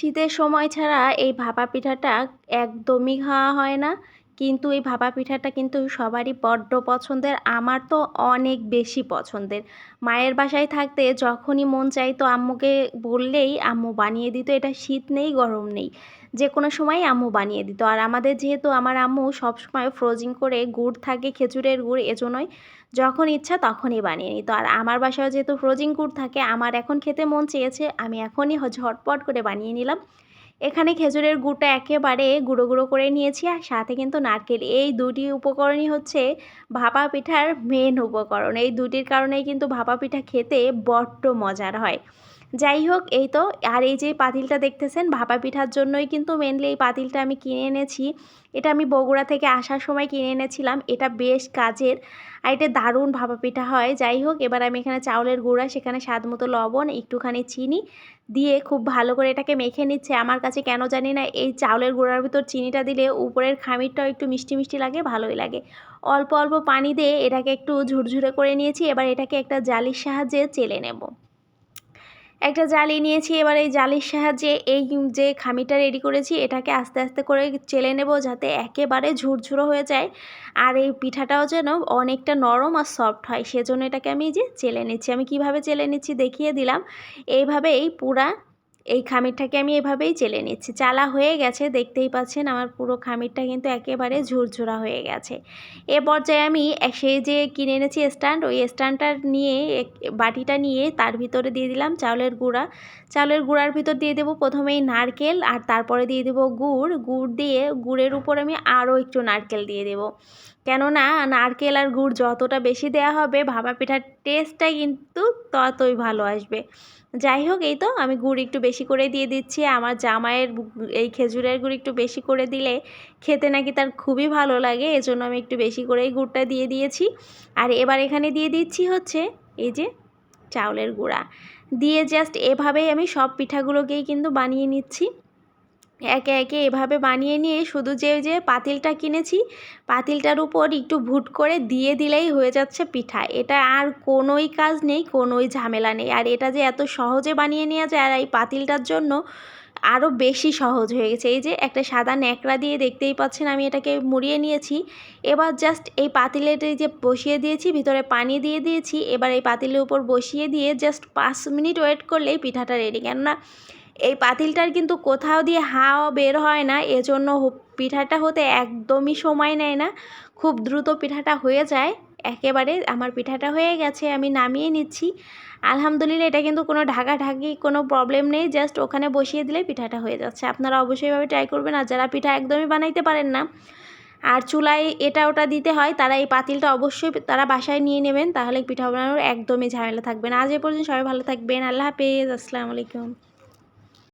শীতের সময় ছাড়া এই ভাপা পিঠাটা একদমই খাওয়া হয় না। কিন্তু এই ভাপা পিঠাটা কিন্তু সবারই বড্ড পছন্দের, আমার তো অনেক বেশি পছন্দের। মায়ের বাসায় থাকতে যখনই মন চাইতো আম্মুকে বললেই আম্মু বানিয়ে দিত, এটা শীত নেই, গরম নেই। যে কোনো সময় আম্মু বানিয়ে দিত। আর আমাদের যেহেতু আমার আম্মু সবসময় ফ্রোজিং করে গুড় থাকে, খেজুরের গুড়, এজন্যই যখন ইচ্ছা তখনই বানিয়ে নিত। আর আমার বাসায় যেহেতু ফ্রোজিং গুড় থাকে, আমার এখন খেতে মন চেয়েছে, আমি এখনই ঝটপট করে বানিয়ে নিলাম। এখানে খেজুরের গুড়টা একেবারে গুঁড়ো গুঁড়ো করে নিয়েছি আর সাথে কিন্তু নারকেল। এই দুটি উপকরণই হচ্ছে ভাপা পিঠার মেন উপকরণ। এই দুটির কারণেই কিন্তু ভাপা পিঠা খেতে বড্ড মজার হয়। যাই হোক, এই তো। আর এই যে পাতিলটা দেখতেছেন, ভাপা পিঠার জন্যই কিন্তু মেনলি এই পাতিলটা আমি কিনে এনেছি। এটা আমি বগুড়া থেকে আসার সময় কিনে এনেছিলাম। এটা বেশ কাজের আর এটা দারুণ ভাপা পিঠা হয়। যাই হোক, এবার আমি এখানে চাউলের গুঁড়া, সেখানে স্বাদ মতো লবণ, একটুখানি চিনি দিয়ে খুব ভালো করে এটাকে মেখে নিচ্ছে। আমার কাছে কেন জানি না এই চাউলের গুঁড়ার ভিতর চিনিটা দিলে উপরের খামিরটাও একটু মিষ্টি মিষ্টি লাগে, ভালোই লাগে। অল্প অল্প পানি দিয়ে এটাকে একটু ঝুরঝুরে করে নিয়েছি। এবার এটাকে একটা জালির সাহায্যে চেলে নেব। একটা জালি নিয়েছি, এবার এই জালির সাহায্যে এই যে খামিটা রেডি করেছি, এটাকে আস্তে আস্তে করে চেলে নেব যাতে একেবারে ঝুরঝুরো হয়ে যায়। আর এই পিঠাটাও যেন অনেকটা নরম আর সফট হয়, সেজন্য এটাকে আমি যে চেলে নিচ্ছি। আমি কীভাবে চেলে নিচ্ছি দেখিয়ে দিলাম। এইভাবে এই পুরা এই খামিরটাকে আমি এভাবেই চেলে নিচ্ছি। চালা হয়ে গেছে, দেখতেই পাচ্ছেন আমার পুরো খামিরটা কিন্তু একেবারে ঝুরঝুরা হয়ে গেছে। এ পর্যায়ে আমি সেই যে কিনে এনেছি স্ট্যান্ড, ওই স্ট্যান্ডটা নিয়ে বাটিটা নিয়ে তার ভিতরে দিয়ে দিলাম চাউলের গুঁড়া। চাউলের গুঁড়ার ভিতর দিয়ে দেবো প্রথমেই নারকেল আর তারপরে দিয়ে দেবো গুড়। গুড় দিয়ে, গুড়ের উপর আমি আরও একটু নারকেল দিয়ে দেবো। কেননা নারকেল আর গুড় যতটা বেশি দেওয়া হবে, ভাপা পিঠার টেস্টটা কিন্তু ততই ভালো আসবে। যাই হোক, এই তো আমি গুড় একটু বেশি করে দিয়ে দিচ্ছি। আমার জামাইয়ের এই খেজুরের গুড় একটু বেশি করে দিলে খেতে নাকি তার খুবই ভালো লাগে, এজন্য আমি একটু বেশি করেই গুড়টা দিয়ে দিয়েছি। আর এবার এখানে দিয়ে দিচ্ছি হচ্ছে এই যে চাউলের গুঁড়া। দিয়ে জাস্ট এভাবেই আমি সব পিঠাগুলোকেই কিন্তু বানিয়ে নিচ্ছি। একে একে এভাবে বানিয়ে নিয়ে শুধু যে যে পাতিলটা কিনেছি, পাতিলটার উপর একটু ভুট করে দিয়ে দিলেই হয়ে যাচ্ছে পিঠা। এটা আর কোনোই কাজ নেই, কোনোই ঝামেলা নেই। আর এটা যে এত সহজে বানিয়ে নেওয়া যায় আর এই পাতিলটার জন্য আরও বেশি সহজ হয়ে গেছে। এই যে একটা সাদা ন্যাকড়া দিয়ে দেখতেই পাচ্ছেন আমি এটাকে মুড়িয়ে নিয়েছি। এবার জাস্ট এই পাতিলের যে বসিয়ে দিয়েছি, ভিতরে পানি দিয়ে দিয়েছি। এবার এই পাতিলের উপর বসিয়ে দিয়ে জাস্ট পাঁচ মিনিট ওয়েট করলেই পিঠাটা রেডি কেননা এই পাতিলটার কিন্তু কোথাও দিয়ে হাওয়া বের হয় না, এজন্য পিঠাটা হতে একদমই সময় নেয় না। খুব দ্রুত পিঠাটা হয়ে যায়। একেবারে আমার পিঠাটা হয়ে গেছে, আমি নামিয়ে নিচ্ছি। আলহামদুলিল্লাহ, এটা কিন্তু কোনো ঢাকা ঢাকি কোনো প্রবলেম নেই জাস্ট ওখানে বসিয়ে দিলে পিঠাটা হয়ে যাচ্ছে। আপনারা অবশ্যইভাবে ট্রাই করবেন, আর যারা পিঠা একদমই বানাইতে পারেন না, আর চুলায় এটা ওটা দিতে হয়, তারা এই পাতিলটা অবশ্যই তারা বাসায় নিয়ে নেবেন, তাহলে পিঠা বানানোর একদমই ঝামেলা থাকবে না। আজ এ পর্যন্ত সবাই ভালো থাকবেন, আল্লাহ হাফেজ, আসসালামু আলাইকুম।